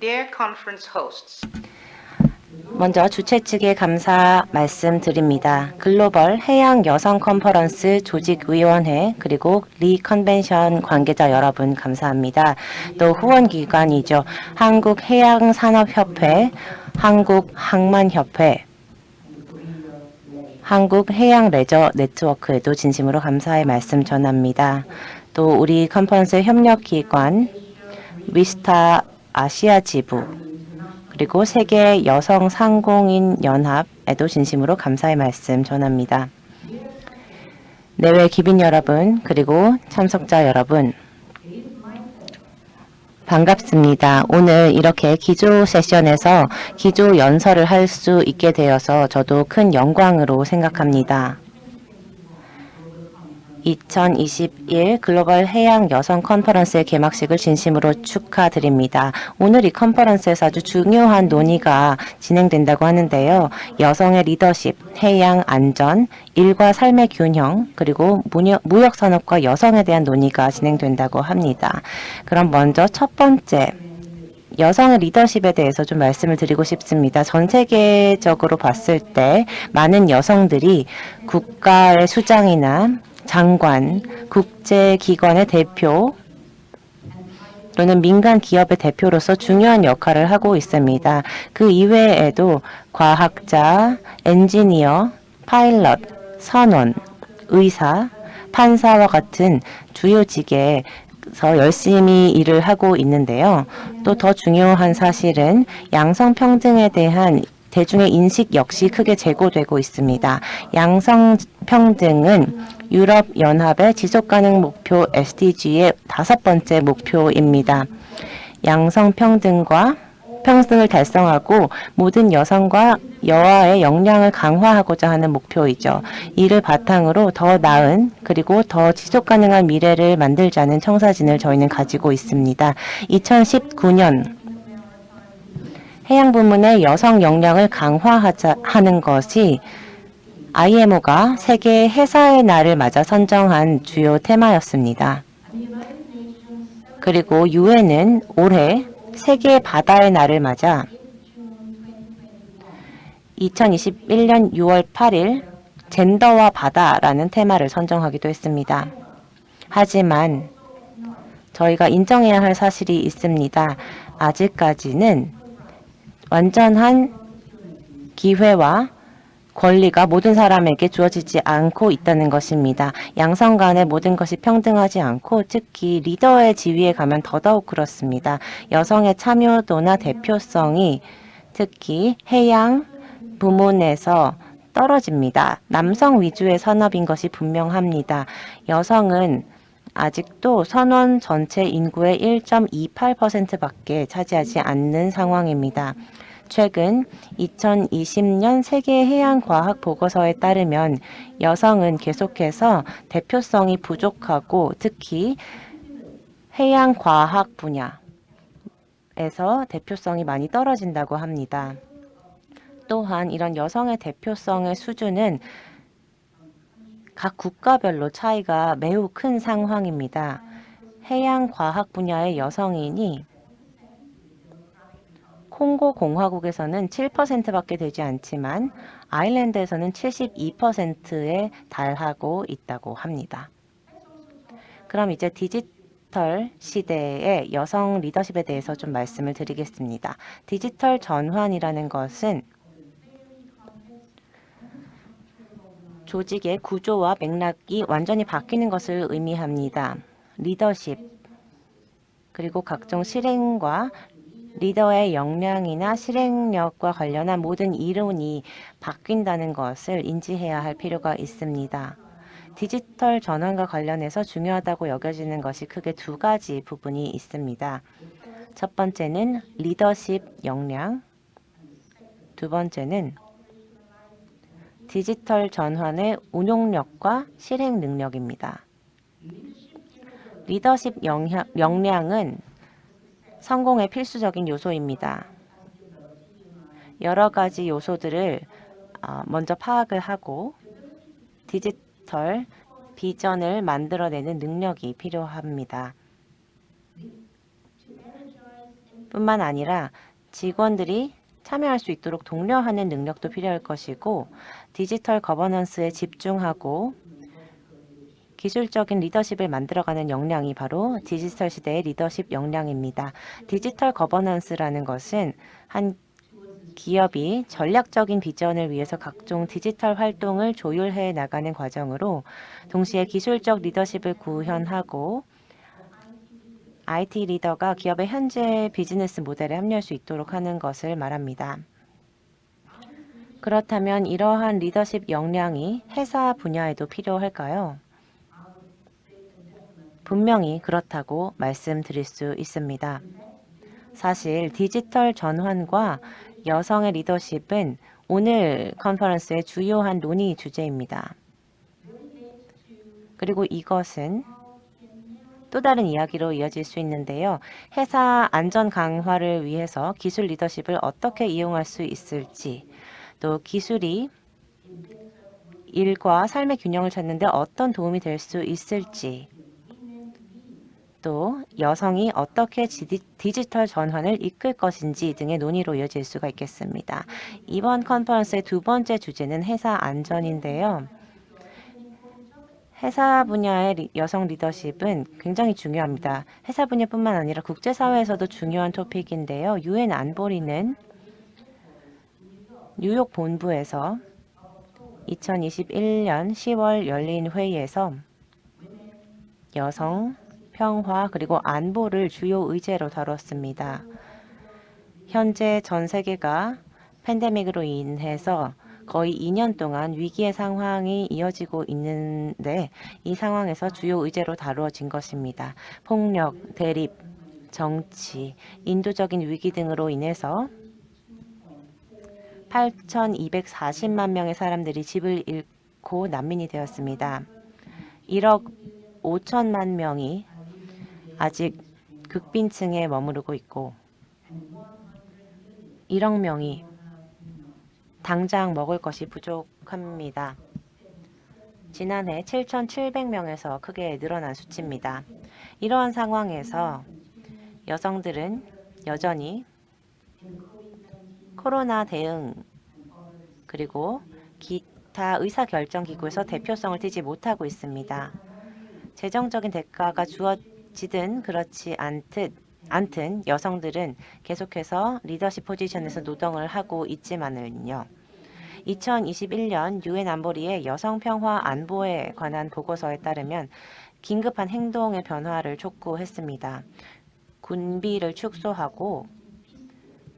Dear conference hosts, 먼저 주최 측에 감사 말씀드립니다. 글로벌 해양 여성 컨퍼런스 조직위원회 그리고 리 컨벤션 관계자 여러분 감사합니다. 또 후원 기관이죠. 한국해양산업협회, 한국항만협회, 한국해양레저 네트워크에도 진심으로 감사의 말씀 전합니다. 또 우리 컨퍼런스 협력기관 위스타 아시아 지부 그리고 세계 여성 상공인 연합에도 진심으로 감사의 말씀 전합니다. 내외 기빈 여러분 그리고 참석자 여러분 반갑습니다. 오늘 이렇게 기조 세션에서 기조 연설을 할 수 있게 되어서 저도 큰 영광으로 생각합니다. 2021 글로벌 해양 여성 컨퍼런스의 개막식을 진심으로 축하드립니다. 오늘 이 컨퍼런스에서 아주 중요한 논의가 진행된다고 하는데요. 여성의 리더십, 해양 안전, 일과 삶의 균형, 그리고 무역, 산업과 여성에 대한 논의가 진행된다고 합니다. 그럼 먼저 첫 번째 여성의 리더십에 대해서 좀 말씀을 드리고 싶습니다. 전 세계적으로 봤을 때 많은 여성들이 국가의 수장이나 장관, 국제기관의 대표 또는 민간 기업의 대표로서 중요한 역할을 하고 있습니다. 그 이외에도 과학자, 엔지니어, 파일럿, 선원, 의사, 판사와 같은 주요 직에 서 열심히 일을 하고 있는데요. 또 더 중요한 사실은 양성평등에 대한 대중의 인식 역시 크게 제고되고 있습니다. 양성평등은 유럽연합의 지속가능 목표 SDG의 다섯 번째 목표입니다. 양성평등과 평등을 달성하고 모든 여성과 여아의 역량을 강화하고자 하는 목표이죠. 이를 바탕으로 더 나은 그리고 더 지속 가능한 미래를 만들자는 청사진을 저희는 가지고 있습니다. 2019년 해양 부문의 여성 역량을 강화하자 하는 것이 IMO가 세계 해사의 날을 맞아 선정한 주요 테마였습니다. 그리고 유엔은 올해 세계 바다의 날을 맞아 2021년 6월 8일 젠더와 바다라는 테마를 선정하기도 했습니다. 하지만 저희가 인정해야 할 사실이 있습니다. 아직까지는 완전한 기회와 권리가 모든 사람에게 주어지지 않고 있다는 것입니다. 양성 간의 모든 것이 평등하지 않고 특히 리더의 지위에 가면 더더욱 그렇습니다. 여성의 참여도나 대표성이 특히 해양 부문에서 떨어집니다. 남성 위주의 산업인 것이 분명합니다. 여성은 아직도 선원 전체 인구의 1.28%밖에 차지하지 않는 상황입니다. 최근 2020년 세계 해양 과학 보고서에 따르면 여성은 계속해서 대표성이 부족하고 특히 해양 과학 분야에서 대표성이 많이 떨어진다고 합니다. 또한 이런 여성의 대표성의 수준은 각 국가별로 차이가 매우 큰 상황입니다. 해양 과학 분야의 여성인이 콩고 공화국에서는 7%밖에 되지 않지만 아일랜드에서는 72%에 달하고 있다고 합니다. 그럼 이제 디지털 시대의 여성 리더십에 대해서 좀 말씀을 드리겠습니다. 디지털 전환이라는 것은 조직의 구조와 맥락이 완전히 바뀌는 것을 의미합니다. 리더십, 그리고 각종 실행과 리더의 역량이나 실행력과 관련한 모든 이론이 바뀐다는 것을 인지해야 할 필요가 있습니다. 디지털 전환과 관련해서 중요하다고 여겨지는 것이 크게 두 가지 부분이 있습니다. 첫 번째는 리더십 역량, 두 번째는 디지털 전환의 운용력과 실행 능력입니다. 리더십 역량, 역량은 성공의 필수적인 요소입니다. 여러 가지 요소들을 어, 먼저 파악을 하고 디지털 비전을 만들어내는 능력이 필요합니다. 뿐만 아니라 직원들이 참여할 수 있도록 독려하는 능력도 필요할 것이고 디지털 거버넌스에 집중하고 기술적인 리더십을 만들어가는 역량이 바로 디지털 시대의 리더십 역량입니다. 디지털 거버넌스라는 것은 한 기업이 전략적인 비전을 위해서 각종 디지털 활동을 조율해 나가는 과정으로 동시에 기술적 리더십을 구현하고 IT 리더가 기업의 현재 비즈니스 모델에 합류할 수 있도록 하는 것을 말합니다. 그렇다면 이러한 리더십 역량이 회사 분야에도 필요할까요? 분명히 그렇다고 말씀드릴 수 있습니다. 사실 디지털 전환과 여성의 리더십은 오늘 컨퍼런스의 주요한 논의 주제입니다. 그리고 이것은 또 다른 이야기로 이어질 수 있는데요. 회사 안전 강화를 위해서 기술 리더십을 어떻게 이용할 수 있을지, 또 기술이 일과 삶의 균형을 찾는데 어떤 도움이 될 수 있을지, 또 여성이 어떻게 디지털 전환을 이끌 것인지 등의 논의로 이어질 수가 있겠습니다. 이번 컨퍼런스의 두 번째 주제는 회사 안전인데요. 회사 분야의 리- 여성 리더십은 굉장히 중요합니다. 회사 분야뿐만 아니라 국제사회에서도 중요한 토픽인데요. 유엔 안보리는 뉴욕 본부에서 2021년 10월 열린 회의에서 여성, 평화 그리고 안보를 주요 의제로 다뤘습니다. 현재 전 세계가 팬데믹으로 인해서 거의 2년 동안 위기의 상황이 이어지고 있는데 이 상황에서 주요 의제로 다루어진 것입니다. 폭력, 대립, 정치, 인도적인 위기 등으로 인해서 8,240만 명의 사람들이 집을 잃고 난민이 되었습니다. 1억 5천만 명이 아직 극빈층에 머무르고 있고 1억 명이 당장 먹을 것이 부족합니다. 지난해 7,700명에서 크게 늘어난 수치입니다. 이러한 상황에서 여성들은 여전히 코로나 대응 그리고 기타 의사결정기구에서 대표성을 띠지 못하고 있습니다. 재정적인 대가가 주어지든 그렇지 않듯 않든 여성들은 계속해서 리더십 포지션에서 노동을 하고 있지만은요. 2021년 유엔 안보리의 여성 평화 안보에 관한 보고서에 따르면 긴급한 행동의 변화를 촉구했습니다. 군비를 축소하고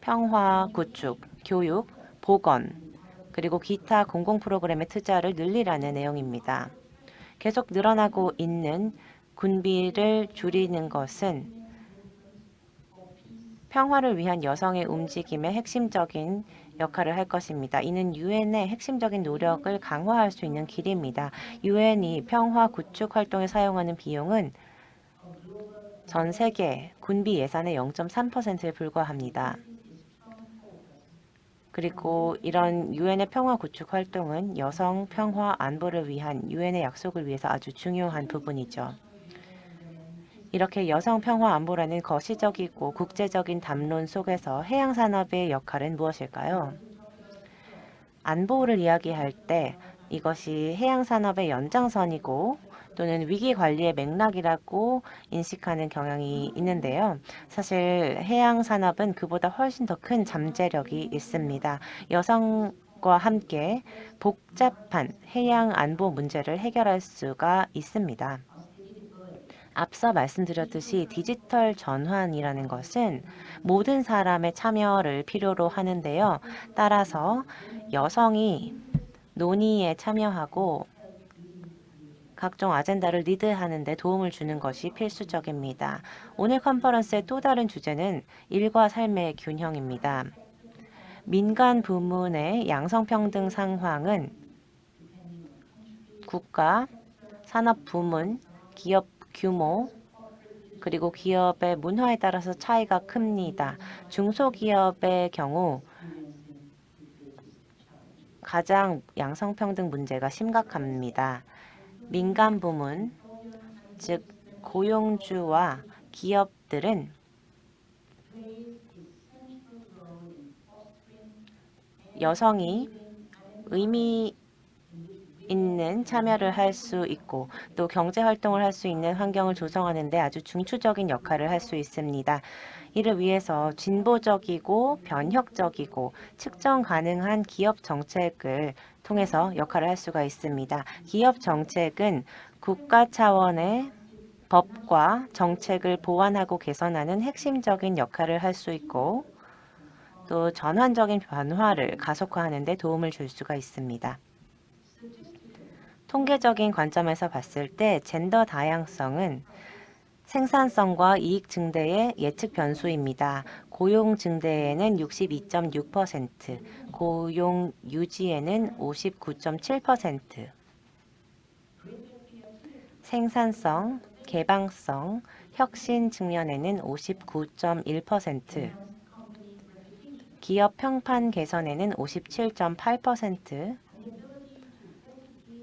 평화 구축, 교육, 보건, 그리고 기타 공공 프로그램의 투자를 늘리라는 내용입니다. 계속 늘어나고 있는 군비를 줄이는 것은 평화를 위한 여성의 움직임의 핵심적인 역할을 할 것입니다. 이는 유엔의 핵심적인 노력을 강화할 수 있는 길입니다. 유엔이 평화 구축 활동에 사용하는 비용은 전 세계 군비 예산의 0.3%에 불과합니다. 그리고 이런 유엔의 평화 구축 활동은 여성 평화 안보를 위한 유엔의 약속을 위해서 아주 중요한 부분이죠. 이렇게 여성 평화 안보라는 거시적이고 국제적인 담론 속에서 해양 산업의 역할은 무엇일까요? 안보를 이야기할 때 이것이 해양 산업의 연장선이고 또는 위기 관리의 맥락이라고 인식하는 경향이 있는데요. 사실 해양 산업은 그보다 훨씬 더 큰 잠재력이 있습니다. 여성 과 함께 복잡한 해양 안보 문제를 해결할 수가 있습니다. 앞서 말씀드렸듯이 디지털 전환이라는 것은 모든 사람의 참여를 필요로 하는데요. 따라서 여성이 논의에 참여하고 각종 아젠다를 리드하는 데 도움을 주는 것이 필수적입니다. 오늘 컨퍼런스의 또 다른 주제는 일과 삶의 균형입니다. 민간 부문의 양성평등 상황은 국가, 산업 부문, 기업 규모, 그리고 기업의 문화에 따라서 차이가 큽니다. 중소기업의 경우 가장 양성평등 문제가 심각합니다. 민간 부문, 즉 고용주와 기업들은 여성이 의미 있는 참여를 할 수 있고 또 경제 활동을 할 수 있는 환경을 조성하는 데 아주 중추적인 역할을 할 수 있습니다. 이를 위해서 진보적이고 변혁적이고 측정 가능한 기업 정책을 통해서 역할을 할 수가 있습니다. 기업 정책은 국가 차원의 법과 정책을 보완하고 개선하는 핵심적인 역할을 할 수 있고 또 전환적인 변화를 가속화하는 데 도움을 줄 수가 있습니다. 통계적인 관점에서 봤을 때 젠더 다양성은 생산성과 이익 증대의 예측 변수입니다. 고용 증대에는 62.6%, 고용 유지에는 59.7%, 생산성, 개방성, 혁신 측면에는 59.1%, 기업 평판 개선에는 57.8%,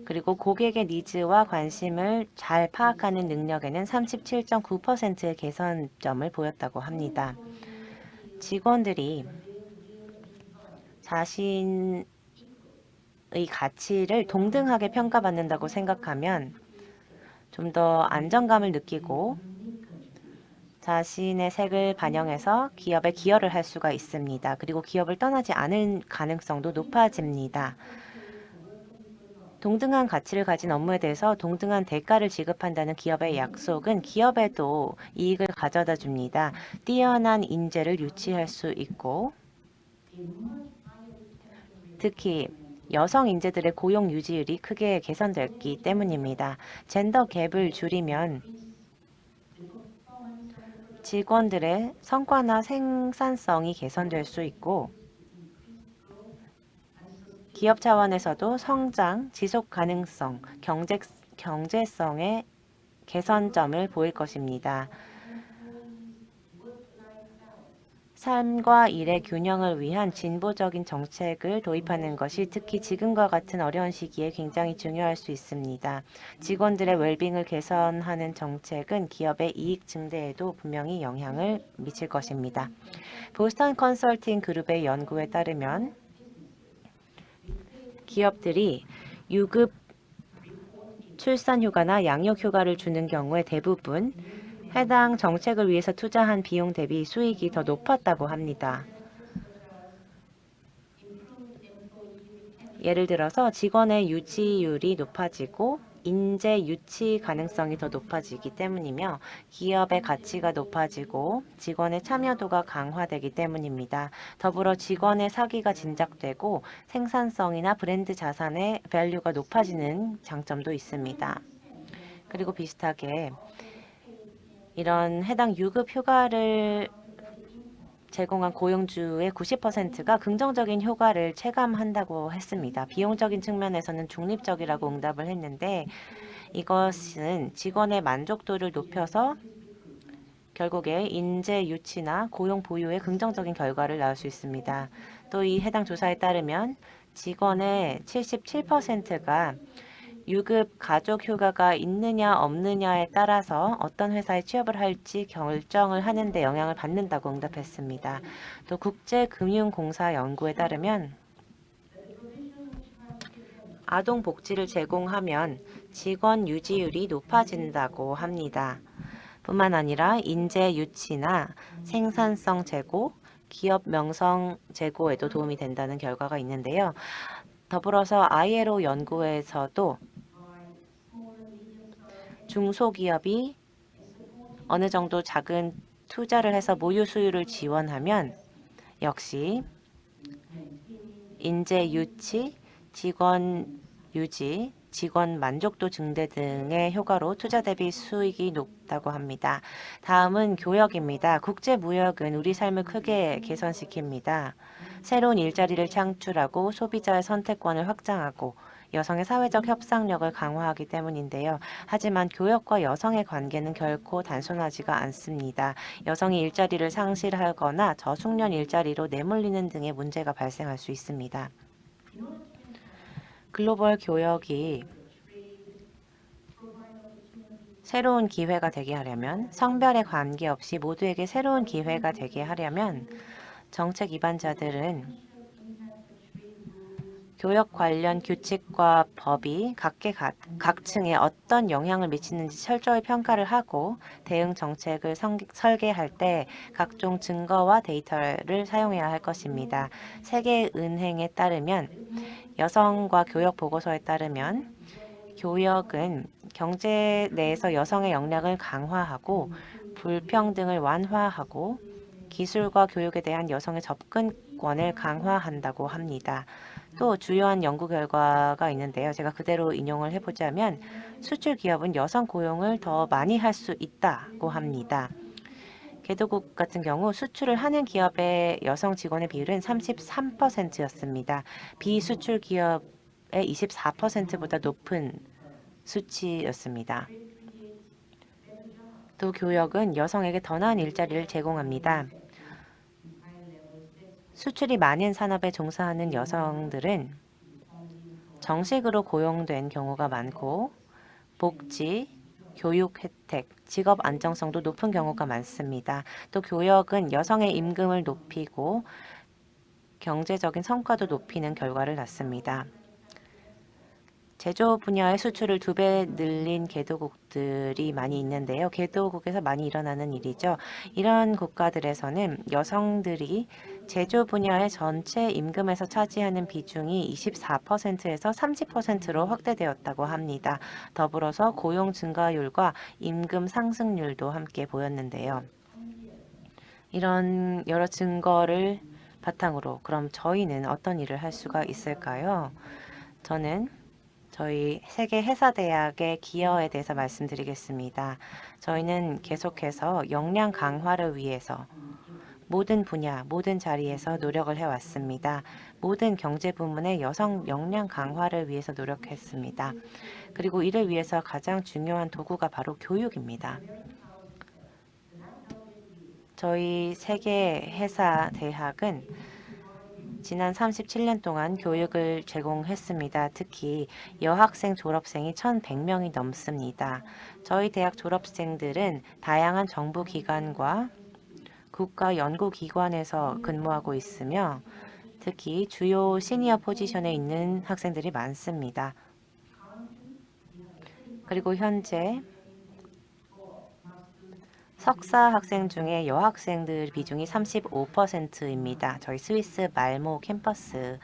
그리고 고객의 니즈와 관심을 잘 파악하는 능력에는 37.9%의 개선점을 보였다고 합니다. 직원들이 자신의 가치를 동등하게 평가받는다고 생각하면 좀 더 안정감을 느끼고 자신의 색을 반영해서 기업에 기여를 할 수가 있습니다. 그리고 기업을 떠나지 않을 가능성도 높아집니다. 동등한 가치를 가진 업무에 대해서 동등한 대가를 지급한다는 기업의 약속은 기업에도 이익을 가져다 줍니다. 뛰어난 인재를 유치할 수 있고 특히 여성 인재들의 고용 유지율이 크게 개선됐기 때문입니다. 젠더 갭을 줄이면 직원들의 성과나 생산성이 개선될 수 있고 기업 차원에서도 성장, 지속 가능성, 경제, 경제성의 개선점을 보일 것입니다. 삶과 일의 균형을 위한 진보적인 정책을 도입하는 것이 특히 지금과 같은 어려운 시기에 굉장히 중요할 수 있습니다. 직원들의 웰빙을 개선하는 정책은 기업의 이익 증대에도 분명히 영향을 미칠 것입니다. 보스턴 컨설팅 그룹의 연구에 따르면 기업들이 유급 출산 휴가나 양육 휴가를 주는 경우에 대부분 해당 정책을 위해서 투자한 비용 대비 수익이 더 높았다고 합니다. 예를 들어서 직원의 유지율이 높아지고 인재 유치 가능성이 더 높아지기 때문이며 기업의 가치가 높아지고 직원의 참여도가 강화되기 때문입니다. 더불어 직원의 사기가 진작되고 생산성이나 브랜드 자산의 밸류가 높아지는 장점도 있습니다. 그리고 비슷하게 이런 해당 유급 휴가를 제공한 고용주의 90%가 긍정적인 효과를 체감한다고 했습니다. 비용적인 측면에서는 중립적이라고 응답을 했는데 이것은 직원의 만족도를 높여서 결국에 인재 유치나 고용 보유에 긍정적인 결과를 낳을 수 있습니다. 또 이 해당 조사에 따르면 직원의 77%가 유급 가족 휴가가 있느냐 없느냐에 따라서 어떤 회사에 취업을 할지 결정을 하는 데 영향을 받는다고 응답했습니다. 또 국제금융공사 연구에 따르면 아동 복지를 제공하면 직원 유지율이 높아진다고 합니다. 뿐만 아니라 인재 유치나 생산성 제고, 기업 명성 제고에도 도움이 된다는 결과가 있는데요. 더불어서 ILO 연구에서도 중소기업이 어느 정도 작은 투자를 해서 모유 수유를 지원하면 역시 인재 유치, 직원 유지, 직원 만족도 증대 등의 효과로 투자 대비 수익이 높다고 합니다. 다음은 교역입니다. 국제 무역은 우리 삶을 크게 개선시킵니다. 새로운 일자리를 창출하고 소비자의 선택권을 확장하고 여성의 사회적 협상력을 강화하기 때문인데요. 하지만 교역과 여성의 관계는 결코 단순하지가 않습니다. 여성이 일자리를 상실하거나 저숙련 일자리로 내몰리는 등의 문제가 발생할 수 있습니다. 글로벌 교역이 새로운 기회가 되게 하려면 성별에 관계없이 모두에게 새로운 기회가 되게 하려면 정책 입안자들은 교역 관련 규칙과 법이 각계 각, 각층에 어떤 영향을 미치는지 철저히 평가를 하고 대응 정책을 성- 설계할 때 각종 증거와 데이터를 사용해야 할 것입니다. 세계은행에 따르면 여성과 교역 보고서에 따르면 교역은 경제 내에서 여성의 역량을 강화하고 불평등을 완화하고 기술과 교육에 대한 여성의 접근권을 강화한다고 합니다. 또 주요한 연구 결과가 있는데요. 제가 그대로 인용을 해보자면 수출 기업은 여성 고용을 더 많이 할 수 있다고 합니다. 개도국 같은 경우 수출을 하는 기업의 여성 직원의 비율은 33%였습니다. 비수출 기업의 24%보다 높은 수치였습니다. 또 교역은 여성에게 더 나은 일자리를 제공합니다. 수출이 많은 산업에 종사하는 여성들은 정식으로 고용된 경우가 많고 복지, 교육 혜택, 직업 안정성도 높은 경우가 많습니다. 또 교역은 여성의 임금을 높이고 경제적인 성과도 높이는 결과를 낳습니다. 제조 분야의 수출을 두 배 늘린 개도국들이 많이 있는데요. 개도국에서 많이 일어나는 일이죠. 이런 국가들에서는 여성들이 제조 분야의 전체 임금에서 차지하는 비중이 24%에서 30%로 확대되었다고 합니다. 더불어서 고용 증가율과 임금 상승률도 함께 보였는데요. 이런 여러 증거를 바탕으로 그럼 저희는 어떤 일을 할 수가 있을까요? 저는 저희 세계 해사대학의 기여에 대해서 말씀드리겠습니다. 저희는 계속해서 역량 강화를 위해서 모든 분야, 모든 자리에서 노력을 해왔습니다. 모든 경제 부문의 여성 역량 강화를 위해서 노력했습니다. 그리고 이를 위해서 가장 중요한 도구가 바로 교육입니다. 저희 세계 해사 대학은 지난 37년 동안 교육을 제공했습니다. 특히 여학생 졸업생이 1,100명이 넘습니다. 저희 대학 졸업생들은 다양한 정부 기관과 국가 연구기관에서 근무하고 있으며 특히 주요 시니어 포지션에 있는 학생들이 많습니다. 그리고 현재 석사 학생 중에 여학생들 비중이 35%입니다. 저희 스위스 말모 캠퍼스의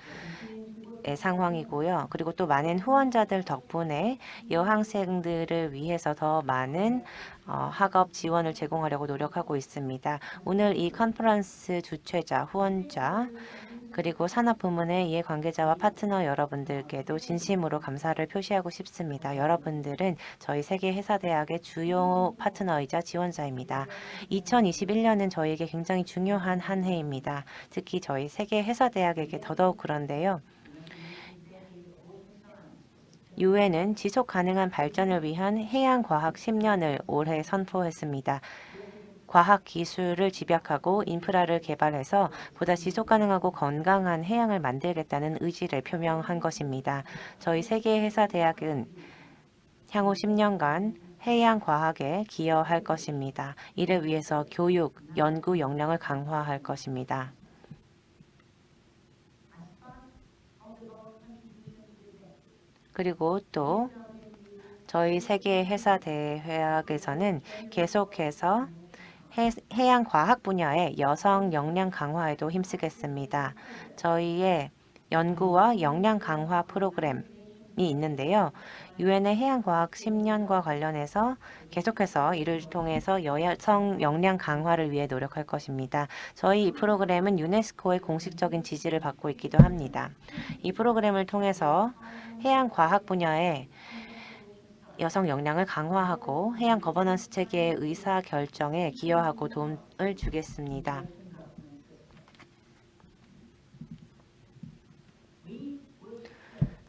상황이고요. 그리고 또 많은 후원자들 덕분에 여학생들을 위해서 더 많은 어, 학업 지원을 제공하려고 노력하고 있습니다. 오늘 이 컨퍼런스 주최자, 후원자, 그리고 산업 부문의 이해 관계자와 파트너 여러분들께도 진심으로 감사를 표시하고 싶습니다. 여러분들은 저희 세계 회사대학의 주요 파트너이자 지원자입니다. 2021년은 저희에게 굉장히 중요한 한 해입니다. 특히 저희 세계 회사대학에게 더더욱 그런데요. 유엔은 지속 가능한 발전을 위한 해양 과학 10년을 올해 선포했습니다. 과학 기술을 집약하고 인프라를 개발해서 보다 지속 가능하고 건강한 해양을 만들겠다는 의지를 표명한 것입니다. 저희 세계 회사 대학은 향후 10년간 해양 과학에 기여할 것입니다. 이를 위해서 교육, 연구 역량을 강화할 것입니다. 그리고 또 저희 세계 회사 대회학에서는 계속해서 해, 해양 과학 분야의 여성 역량 강화에도 힘쓰겠습니다. 저희의 연구와 역량 강화 프로그램이 있는데요. 유엔의 해양 과학 10년과 관련해서 계속해서 이를 통해서 여성 역량 강화를 위해 노력할 것입니다. 저희 이 프로그램은 유네스코의 공식적인 지지를 받고 있기도 합니다. 이 프로그램을 통해서 해양 과학 분야의 여성 역량을 강화하고 해양 거버넌스 체계의 의사 결정에 기여하고 도움을 주겠습니다.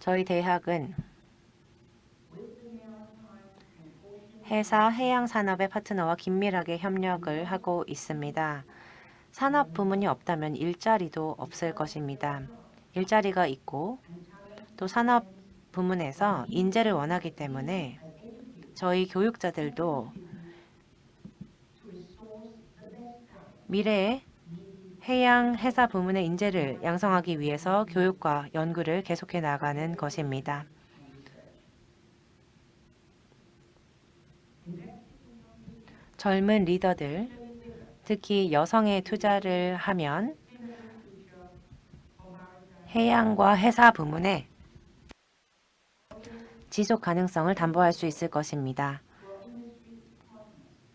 저희 대학은 해사 해양 산업의 파트너와 긴밀하게 협력을 하고 있습니다. 산업 부문이 없다면 일자리도 없을 것입니다. 일자리가 있고 또 산업 부문에서 인재를 원하기 때문에 저희 교육자들도 미래에 해양 해사 부문의 인재를 양성하기 위해서 교육과 연구를 계속해 나가는 것입니다. 젊은 리더들, 특히 여성에 투자를 하면 해양과 해사 부문에 지속 가능성을 담보할 수 있을 것입니다.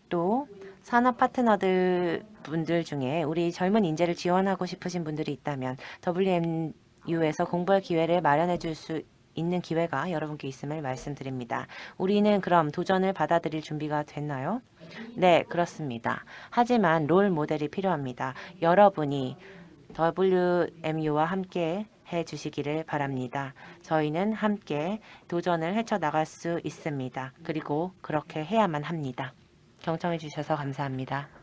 또 산업 파트너들 분들 중에 우리 젊은 인재를 지원하고 싶으신 분들이 있다면 WMU에서 공부할 기회를 마련해 줄 수 있는 기회가 여러분께 있음을 말씀드립니다. 우리는 그럼 도전을 받아들일 준비가 됐나요? 네, 그렇습니다. 하지만 롤 모델이 필요합니다. 여러분이 WMU와 함께 해 주시기를 바랍니다. 저희는 함께 도전을 헤쳐나갈 수 있습니다. 그리고 그렇게 해야만 합니다. 경청해 주셔서 감사합니다.